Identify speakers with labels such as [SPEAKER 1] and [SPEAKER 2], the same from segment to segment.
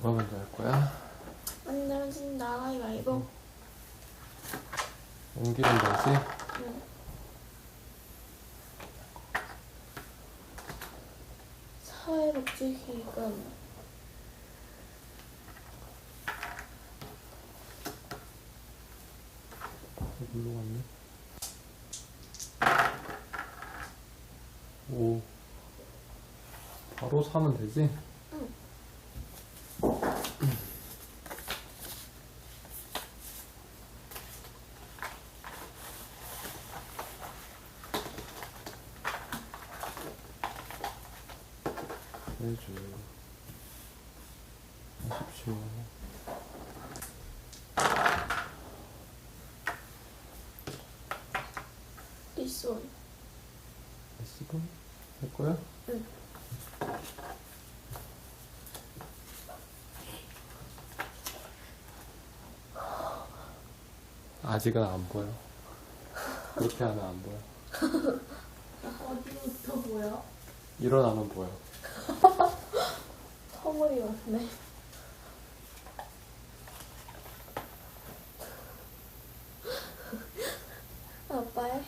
[SPEAKER 1] 누가 먼저 할 거야?
[SPEAKER 2] 안 되면 지금 나가기 말고.
[SPEAKER 1] 옮기는 거지?
[SPEAKER 2] 응. 사회복지기금
[SPEAKER 1] 물로 갔네. 오. 바로 사면 되지? 해줘. 하십시오. S분? 할 거야?
[SPEAKER 2] 응.
[SPEAKER 1] 아직은 안 보여. 그렇게 하면 안 보여.
[SPEAKER 2] 어디부터 보여?
[SPEAKER 1] 일어나면 보여.
[SPEAKER 2] 허물이 왔네 아빠의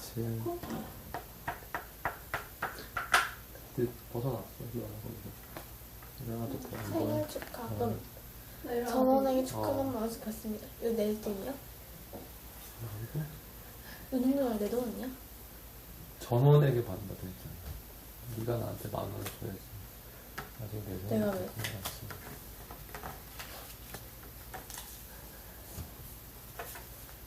[SPEAKER 1] 칠. 이제 벗어났어. 일어나서 이제. 일어나도.
[SPEAKER 2] 생일 축하금
[SPEAKER 3] 네,
[SPEAKER 2] 전원에게
[SPEAKER 1] 어.
[SPEAKER 2] 축하금 마스크했습니다 이거 내 돈이야?
[SPEAKER 1] 그리고
[SPEAKER 2] 은행을 내 돈이야?
[SPEAKER 1] 전원에게 받는다 그랬잖아. 네가 나한테 만 원을 줘야지. 아직 내
[SPEAKER 2] 내가 왜?
[SPEAKER 1] 들어갔어.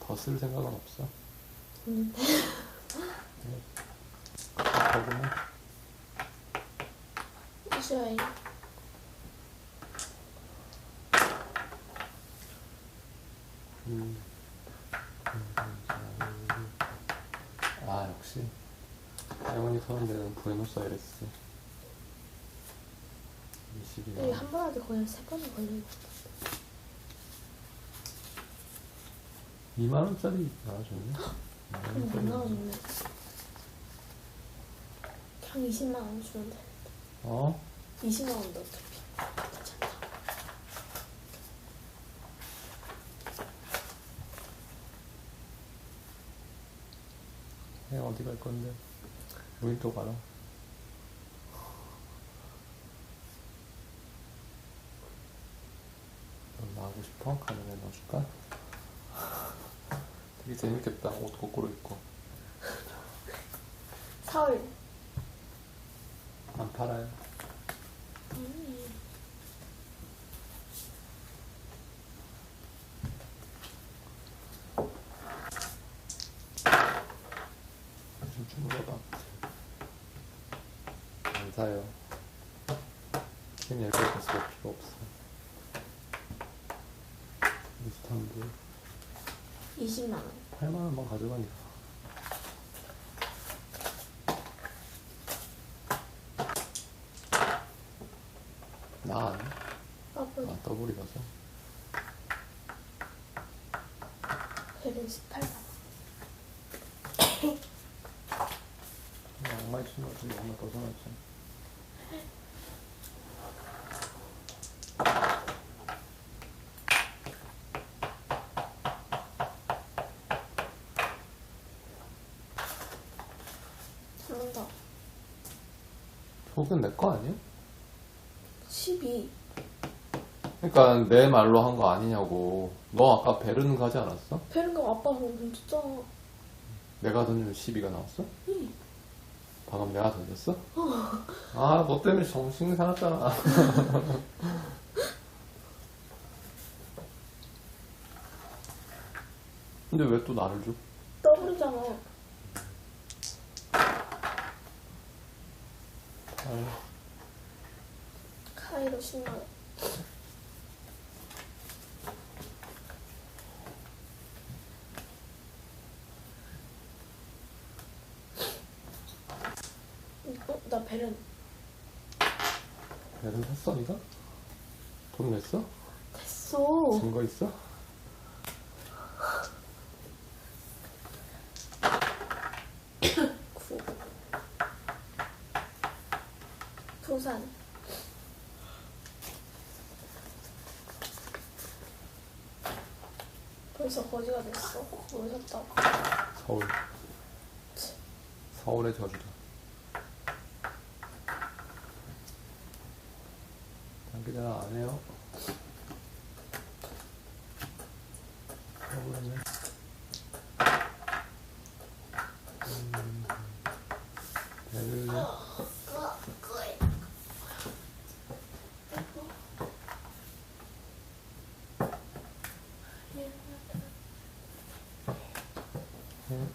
[SPEAKER 1] 더쓸 생각은 없어.
[SPEAKER 2] 있는데
[SPEAKER 1] 그러면
[SPEAKER 2] 이슈아이
[SPEAKER 1] 음. 아 역시 할머니 서는 데는 부에노스아이레스 20이
[SPEAKER 2] 여기 한 번 하기 거의 한 세 번은 걸리고
[SPEAKER 1] 2만 원짜리 나와줬네. 2만
[SPEAKER 2] 그럼 못
[SPEAKER 1] 원짜리.
[SPEAKER 2] 나와줬네 그냥 20만 원 주면 돼
[SPEAKER 1] 어?
[SPEAKER 2] 20만 원도 어차피 괜찮다
[SPEAKER 1] 해 어디 갈 건데? 우린 또 가라. 넌 나가고 싶어? 카메라에 넣어줄까? 되게 재밌겠다. 옷 거꾸로 입고.
[SPEAKER 2] 서울
[SPEAKER 1] 안 팔아요.
[SPEAKER 2] 음.
[SPEAKER 1] 좀 주물러봐. 안 사요. 괜히 얇게 쓸 필요 없어. 이스탄불
[SPEAKER 2] 20만 원
[SPEAKER 1] 8만 원만 가져가니까. 나 아니야?
[SPEAKER 2] 더블
[SPEAKER 1] 아 더블이라서.
[SPEAKER 2] 배는 18만 원
[SPEAKER 1] 양말 신어지 양말 벗어났지.
[SPEAKER 2] 한번 더.
[SPEAKER 1] 속은 내거 아니야?
[SPEAKER 2] 12.
[SPEAKER 1] 그러니까 내 말로 한 거 아니냐고. 너 아까 베르는 가지 않았어?
[SPEAKER 2] 베른가 아빠가 돈 줬잖아.
[SPEAKER 1] 내가 던지면 12가 나왔어?
[SPEAKER 2] 응.
[SPEAKER 1] 방금 내가 던졌어? 아, 너 때문에 정신 사놨잖아. 근데 왜 또 나를 줘?
[SPEAKER 2] 더블이잖아.
[SPEAKER 1] 아유,
[SPEAKER 2] 카이로 10만 원. 어? 나 베른
[SPEAKER 1] 베른 샀어, 니가? 돈 냈어?
[SPEAKER 2] 됐어.
[SPEAKER 1] 증거 있어?
[SPEAKER 2] 구. 부산. 벌써 거지가 됐어. 오셨다고.
[SPEAKER 1] 서울. 서울의 저주다. 장기자랑 안 해요? 음, 음.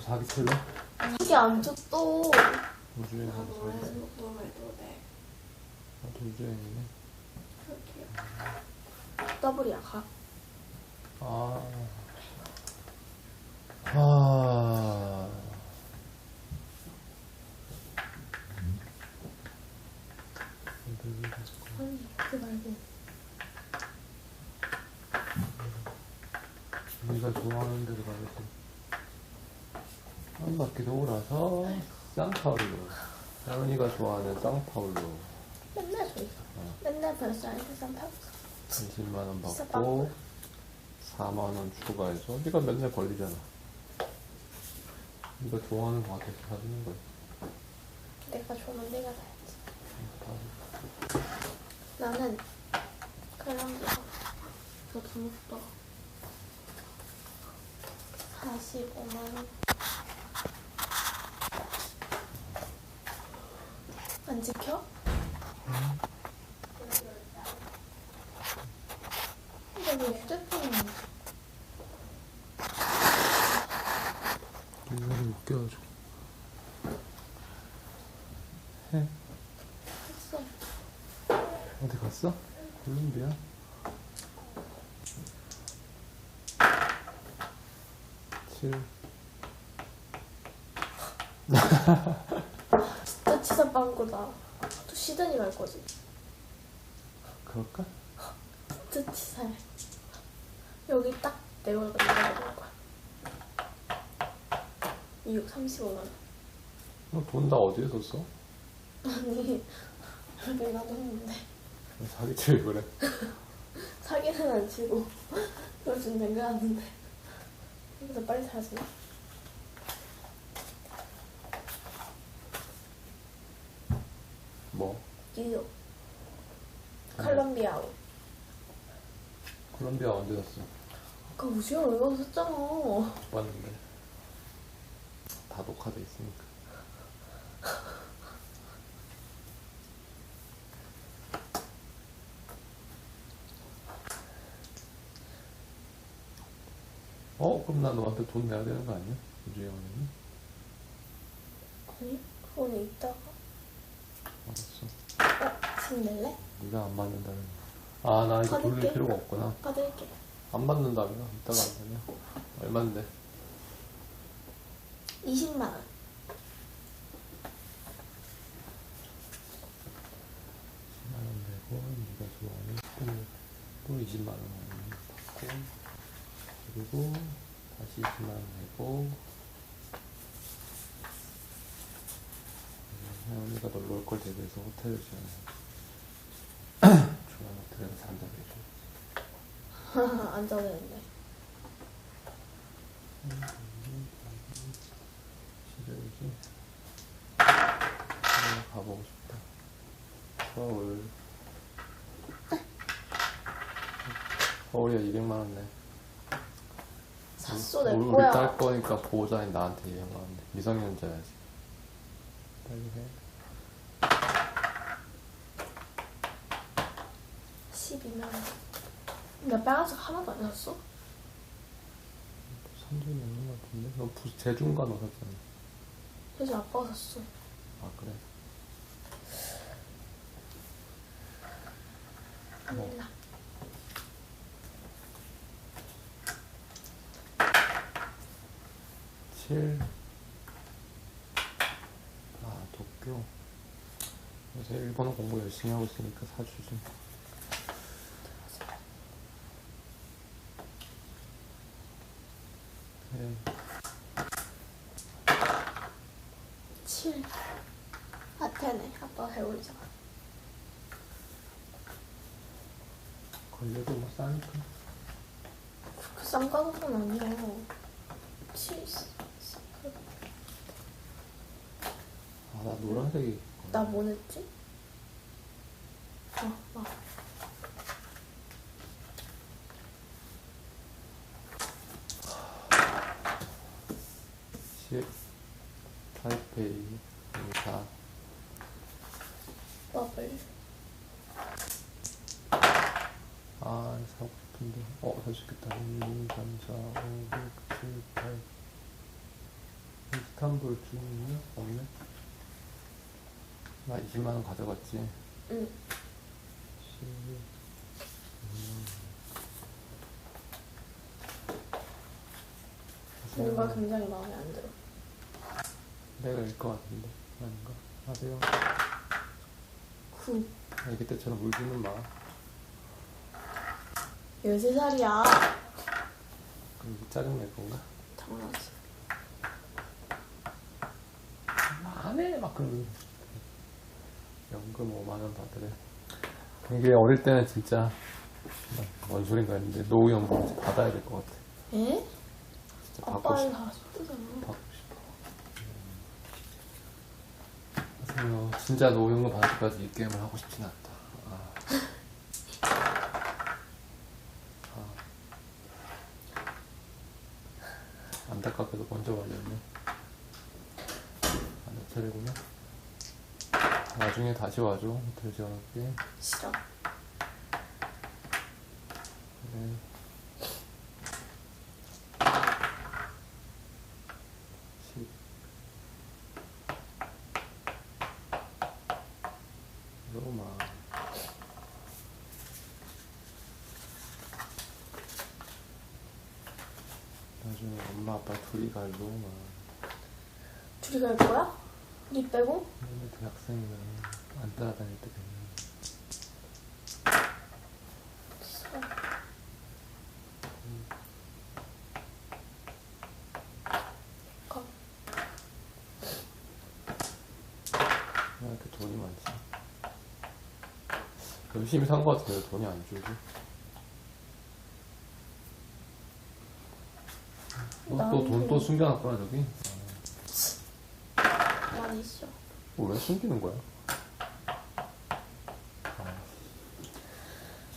[SPEAKER 1] 사기 칠래?
[SPEAKER 2] 이게 안 줘, 또.
[SPEAKER 1] 우주여행 가서?
[SPEAKER 2] 뭐 해도 돼.
[SPEAKER 1] 나도 우주여행이네
[SPEAKER 2] 그렇게요. 더블이야, 가.
[SPEAKER 1] 아. 아.
[SPEAKER 2] 아니, 그 말고.
[SPEAKER 1] 우리가 좋아하는 데로 바퀴 돌아서 쌍파울로. 혜원이가 좋아하는 쌍파울로
[SPEAKER 2] 맨날 저기 가.
[SPEAKER 1] 어.
[SPEAKER 2] 맨날 벌써한테 쌈타고
[SPEAKER 1] 30만 원
[SPEAKER 2] 비싸,
[SPEAKER 1] 받고 4만 원 추가해서 네가 맨날 걸리잖아. 네가 좋아하는 거 같아서 사주는 거야.
[SPEAKER 2] 내가 좋으면 내가 사야지. 나는 그런 거. 저 돈없다. 45만 원. 안 지켜? 근데 왜 휴대폰이
[SPEAKER 1] 이거를 웃겨가지고. 해.
[SPEAKER 2] 했어?
[SPEAKER 1] 어디 갔어? 콜롬비아? 칠.
[SPEAKER 2] 치사 빵꾸다. 또 시드니 갈 거지.
[SPEAKER 1] 그럴까?
[SPEAKER 2] 진짜 치사해. 여기 딱 내가 내가 먹을 거야. 2육 35만 원.
[SPEAKER 1] 너돈 다 어디에 썼어?
[SPEAKER 2] 아니 여기 놔뒀는데
[SPEAKER 1] 사기치기 그래.
[SPEAKER 2] 사기는 안 치고 그걸 좀 남겨놨는데 그래서 빨리 사야지.
[SPEAKER 1] 뭐?
[SPEAKER 2] 뉴욕 칼럼비아우.
[SPEAKER 1] 콜롬비아 언제 샀어?
[SPEAKER 2] 아까 우지가 얼마 샀잖아.
[SPEAKER 1] 못 봤는데. 다 녹화돼 있으니까. 어? 그럼 나 너한테 돈 내야 되는 거 아니야? 우주영이
[SPEAKER 2] 아니 그거는 이따가. 낼래?
[SPEAKER 1] 네가 안 받는다는 거. 아, 나 이거 돌릴
[SPEAKER 2] 받을게.
[SPEAKER 1] 필요가 없구나.
[SPEAKER 2] 받을게.
[SPEAKER 1] 안 받는다며? 이따가 안 되냐? 얼만데?
[SPEAKER 2] 20만 원.
[SPEAKER 1] 10만 원 내고, 네가 좋아하는 또, 또 20만 원 받고, 그리고 다시 20만 원 내고, 음, 혜원이가 놀러 올 걸 대비해서 호텔을 지어놔. 호텔에서 산다고 해줘.
[SPEAKER 2] 앉아야 되는데.
[SPEAKER 1] 시절이지. 서울 가보고 싶다. 서울. 서울이야 200만 원 내.
[SPEAKER 2] 샀어 내
[SPEAKER 1] 우리
[SPEAKER 2] 거야.
[SPEAKER 1] 딸 거니까 보호자인 나한테 200만 원 내. 미성년자야지. 빨리 해.
[SPEAKER 2] 12만 원. 나 빨간색 하나도 안 샀어?
[SPEAKER 1] 산적이 있는 것 같은데? 너 부, 재중간 너 샀잖아.
[SPEAKER 2] 그래서 아빠가 샀어.
[SPEAKER 1] 아 그래.
[SPEAKER 2] 몰라.
[SPEAKER 1] 칠. 아 도쿄. 요새 일본어 공부 열심히 하고 있으니까 사주지. 7.
[SPEAKER 2] 아테네. 아빠 해오리자.
[SPEAKER 1] 걸려도 뭐 싸니까.
[SPEAKER 2] 그렇게 싼 가격은 아니에요. 7.
[SPEAKER 1] 아, 나 노란색이.
[SPEAKER 2] 나뭐 냈지? 아, 아.
[SPEAKER 1] 20만 원 가져갔지.
[SPEAKER 2] 응.
[SPEAKER 1] 11.
[SPEAKER 2] 뭔가 굉장히 마음에 안 들어.
[SPEAKER 1] 내가 일것 같은데. 아닌가? 하세요.
[SPEAKER 2] 9.
[SPEAKER 1] 아니, 그때처럼 울지는 마.
[SPEAKER 2] 13살이야.
[SPEAKER 1] 그럼 짜증낼 건가?
[SPEAKER 2] 당연하지.
[SPEAKER 1] 안 해! 막 그러면. 연금 5만원 받으래. 이게 어릴 때는 진짜, 뭔 소린가 했는데, 노후연금 받아야 될 것 같아.
[SPEAKER 2] 에?
[SPEAKER 1] 진짜 받고
[SPEAKER 2] 아빠는
[SPEAKER 1] 싶어.
[SPEAKER 2] 다.
[SPEAKER 1] 받고 싶어. 하세요. 진짜 노후연금 받을 때까지 이 게임을 하고 싶진 않다. 아. 아. 안타깝게도 먼저 걸렸네. 안내 차례구나. 나중에 다시 와줘. 호텔 지원할게.
[SPEAKER 2] 싫어.
[SPEAKER 1] 네. 십. 로마. 나중에 엄마 아빠 둘이 갈 로마.
[SPEAKER 2] 둘이 갈 거야? 니 빼고?
[SPEAKER 1] 맨날 대 학생이면 안 따라다닐 때 되면. 왜 이렇게 돈이 많지? 열심히 산 거 같은데 왜 돈이 안 줄지? 어,
[SPEAKER 2] 난
[SPEAKER 1] 또돈 또 숨겨놨구나 저기?
[SPEAKER 2] 많이 있어.
[SPEAKER 1] 어, 왜 숨기는 거야? 아,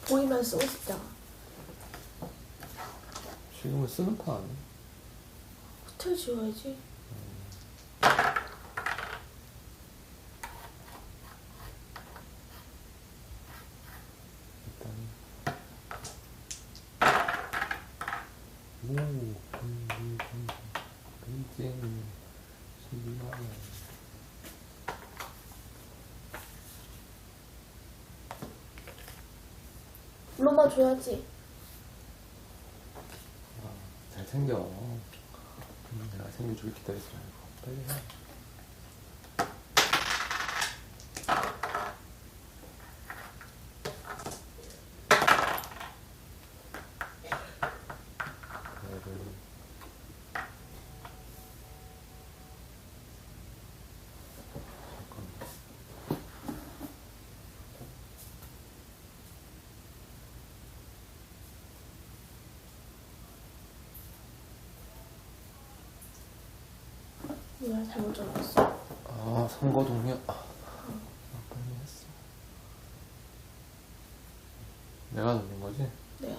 [SPEAKER 2] 보이면 쓰고 싶잖아.
[SPEAKER 1] 지금은 쓰는 판 아니야?
[SPEAKER 2] 호텔 지어야지.
[SPEAKER 1] 일단 오, 음, 음, 음, 베이징 12만 원
[SPEAKER 2] 로마 줘야지.
[SPEAKER 1] 아, 잘 챙겨. 음, 내가 챙겨주길 기다리지 말고. 빨리 해 얘를 잠깐만
[SPEAKER 2] 뭐야 잘못 적었어.
[SPEAKER 1] 아, 선거동이야. 아, 했어. 내가 돌린 거지?
[SPEAKER 2] 내가.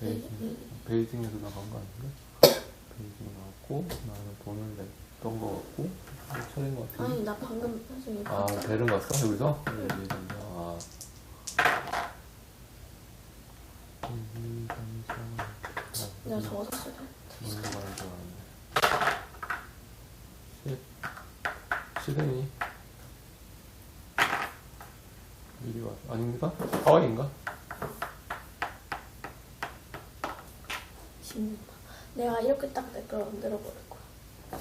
[SPEAKER 1] 베이징, 베이징에서 나간 거 아닌가? 베이징 나왔고, 나는 돈을 냈던 거 같고, 몇 차례인 거 같은데?
[SPEAKER 2] 아니 나 방금 사실
[SPEAKER 1] 아, 베른 갔어? 여기서? 네, 베이징이야. 아. 1, 2, 3, 4.
[SPEAKER 2] 내가 적었어.
[SPEAKER 1] 무슨 말인 줄 알았네. 10. 시드니. 미리 와. 아닙니까? 하와이인가?
[SPEAKER 2] 16만. 내가 이렇게 딱내걸 만들어 버릴 거야.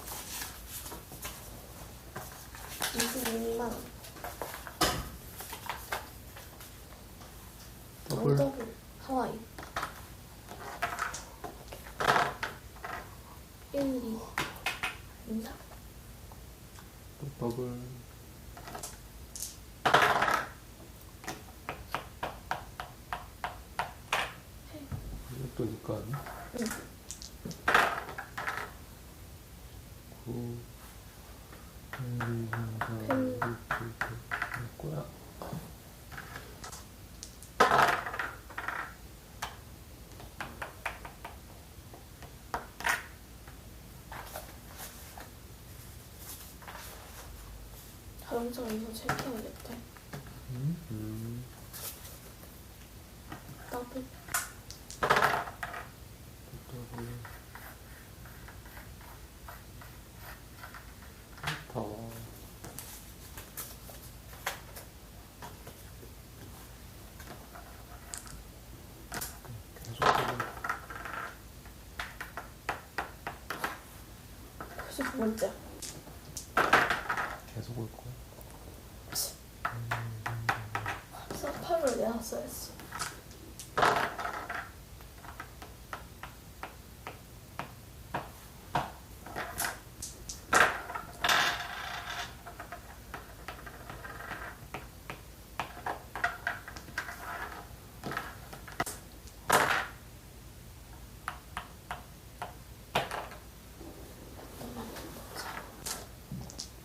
[SPEAKER 2] 22만 원.
[SPEAKER 1] 더블.
[SPEAKER 2] 더블. 하와이. 1, 2, 3, 4.
[SPEAKER 1] 또 더블. 이것도 니거 아니야?
[SPEAKER 2] 응.
[SPEAKER 1] 9 1 2 3 4 5 6 7 8 내 거야
[SPEAKER 2] 자동차가 이거 체크해야겠대.
[SPEAKER 1] 음? 음.
[SPEAKER 2] 더블.
[SPEAKER 1] 더블 더 계속 해봐.
[SPEAKER 2] 99번째.
[SPEAKER 1] 계속 올 거야
[SPEAKER 2] 써야지.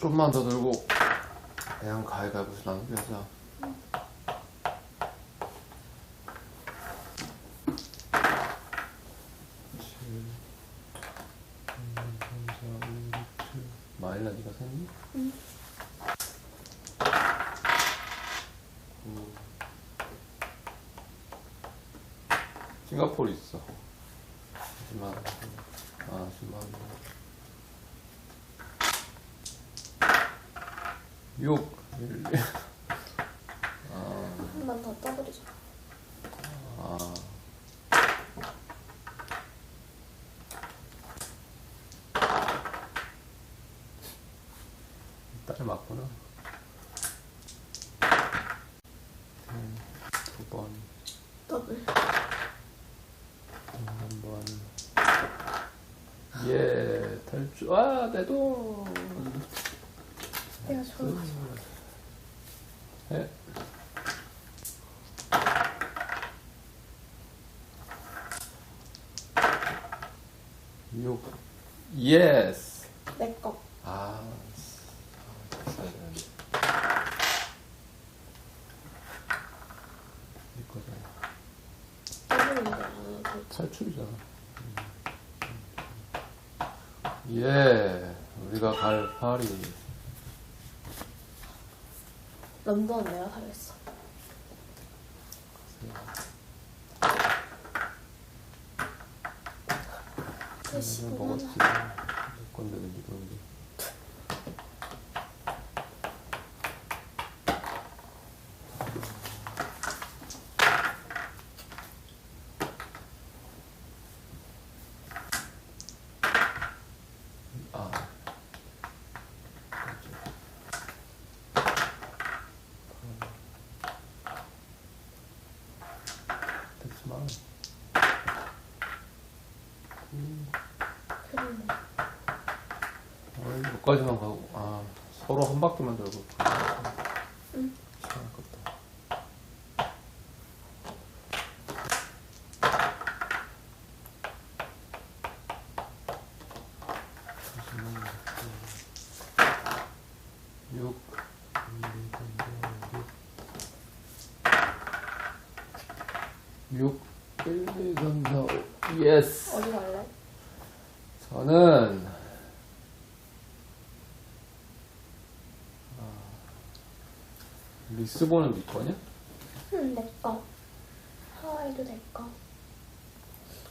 [SPEAKER 1] 좀만 더 들고 그냥 가위가위보서 남겨서 마일라 니가 샀니?
[SPEAKER 2] 응.
[SPEAKER 1] 구. 싱가포르 있어 10만 원. 아 10만 원. 6 1 아,
[SPEAKER 2] 한번더 더블이죠.
[SPEAKER 1] 아. 딸 맞구나. 음, 두 번,
[SPEAKER 2] 더블.
[SPEAKER 1] 한 번. 예, 내 돈.
[SPEAKER 2] 내가.
[SPEAKER 1] 육. 예스.
[SPEAKER 2] 내 거.
[SPEAKER 1] 아, 있어야 되는데. 네 거잖아.
[SPEAKER 2] 더블인데 안 해도 되지.
[SPEAKER 1] 탈출이잖아. 음. 예, 우리가 갈 파리.
[SPEAKER 2] 런던 내가 사겠어. 그
[SPEAKER 1] 이거
[SPEAKER 2] 15만
[SPEAKER 1] 먹었지.
[SPEAKER 2] 원.
[SPEAKER 1] 내 건데 내 돈인데. 아. 됐지만. 음.
[SPEAKER 2] 그럼
[SPEAKER 1] 여기까지만 가고 아 서로 한 바퀴만 돌고
[SPEAKER 2] 응.
[SPEAKER 1] 예스.
[SPEAKER 2] 어디 갈래?
[SPEAKER 1] 저는 리스본은 네 거냐?
[SPEAKER 2] 응, 내 거. 하와이도 내 거.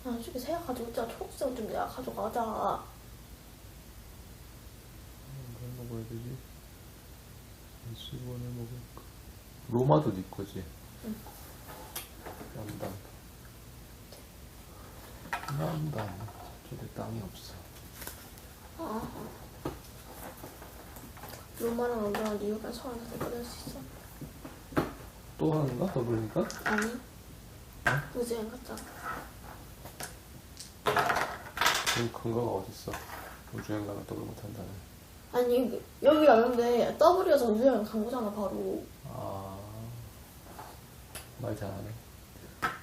[SPEAKER 2] 아, 저기 새가 가져오자. 초록색 좀 내가 가져가자.
[SPEAKER 1] 뭘 먹어야 되지? 리스본을 먹을까? 로마도 네 거지?
[SPEAKER 2] 응.
[SPEAKER 1] 남단 남단 저쪽에 땅이 없어
[SPEAKER 2] 아. 로마랑 런던랑 뉴욕이랑 서울에서 끊을 수 있어.
[SPEAKER 1] 또 하는가? 더블니까?
[SPEAKER 2] 아니. 우주여행 갔잖아.
[SPEAKER 1] 그 근거가 어딨어 우주여행 가면 더블 못한다는
[SPEAKER 2] 아니, 여기 가는데 W에서 우주여행 간 거잖아, 바로.
[SPEAKER 1] 아, 말 잘하네.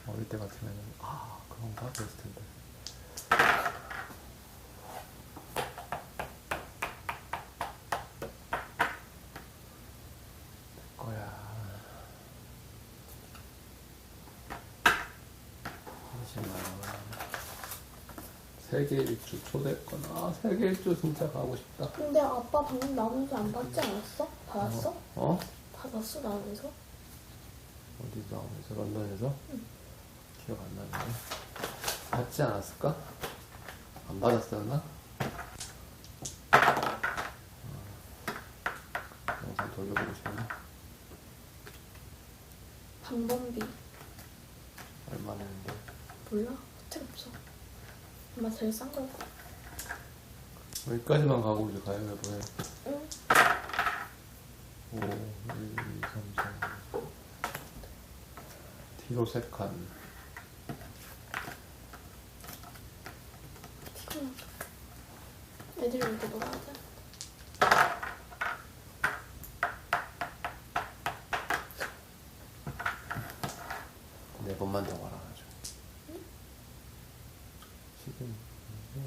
[SPEAKER 1] 어릴 때 같으면, 아, 그런가? 그랬을 텐데. 내 거야. 20만 원. 세계 일주 초대권. 아, 세계 일주 진짜 가고 싶다.
[SPEAKER 2] 근데 아빠 방금 나오면서 안 받지 않았어? 받았어?
[SPEAKER 1] 어? 어?
[SPEAKER 2] 받았어 나오면서?
[SPEAKER 1] 어디서 나오면서? 런던에서? 기억 안 나네. 받지 않았을까? 안 받았었나? 어, 영상 돌려보고 싶네.
[SPEAKER 2] 방범비
[SPEAKER 1] 얼마 내는데?
[SPEAKER 2] 몰라? 호텔 없어. 아마 제일 싼 걸 거야.
[SPEAKER 1] 여기까지만 가고 이제 가위바위보 해.
[SPEAKER 2] 응.
[SPEAKER 1] 5, 1, 2, 3, 4. 뒤로 세 칸.
[SPEAKER 2] 피곤하다. 애들 이렇게 놀아야 돼.
[SPEAKER 1] 네 번만 더 가라 아주. 지금 이게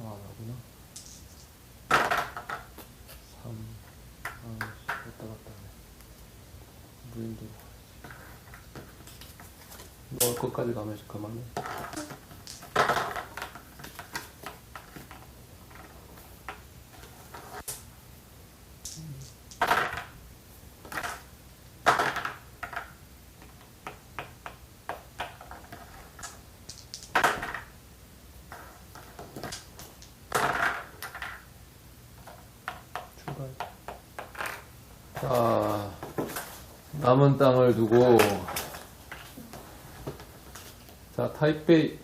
[SPEAKER 1] 아 나구나. 3 아씨 왔다 갔다 하네. 무인도로 것까지 가면 그만해. 자, 남은 땅을 두고, 자, 타이페이,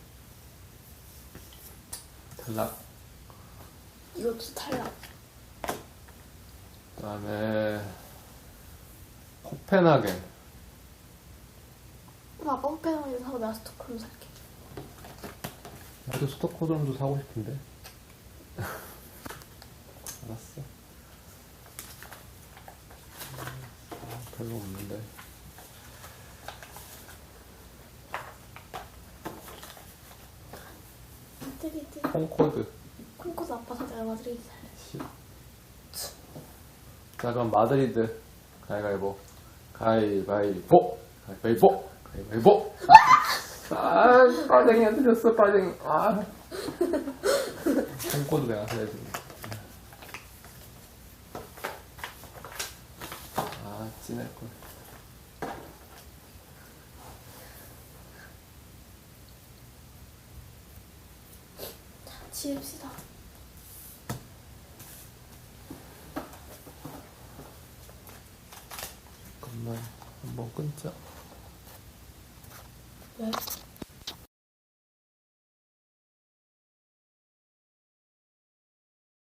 [SPEAKER 1] 탈락.
[SPEAKER 2] 이것도 탈락.
[SPEAKER 1] 그 다음에, 코펜하겐.
[SPEAKER 2] 아빠 호텔에서 사고 내가 스톡홀름 살게.
[SPEAKER 1] 나도 스톡홀름도 사고 싶은데. 알았어. 음, 별로 없는데.
[SPEAKER 2] 마드리드.
[SPEAKER 1] 콩코드.
[SPEAKER 2] 콩코스 아빠 사자 내가 마드리드 살래.
[SPEAKER 1] 10. 자, 그럼 마드리드. 가위바위보. 가위바위보. 가위바위보. 가위바위보. 아, 빠쟁이 들렸어, 빠쟁이. 아. 콩코드 내가 사야지. 아, 찐할걸.
[SPEAKER 2] 지읍시다.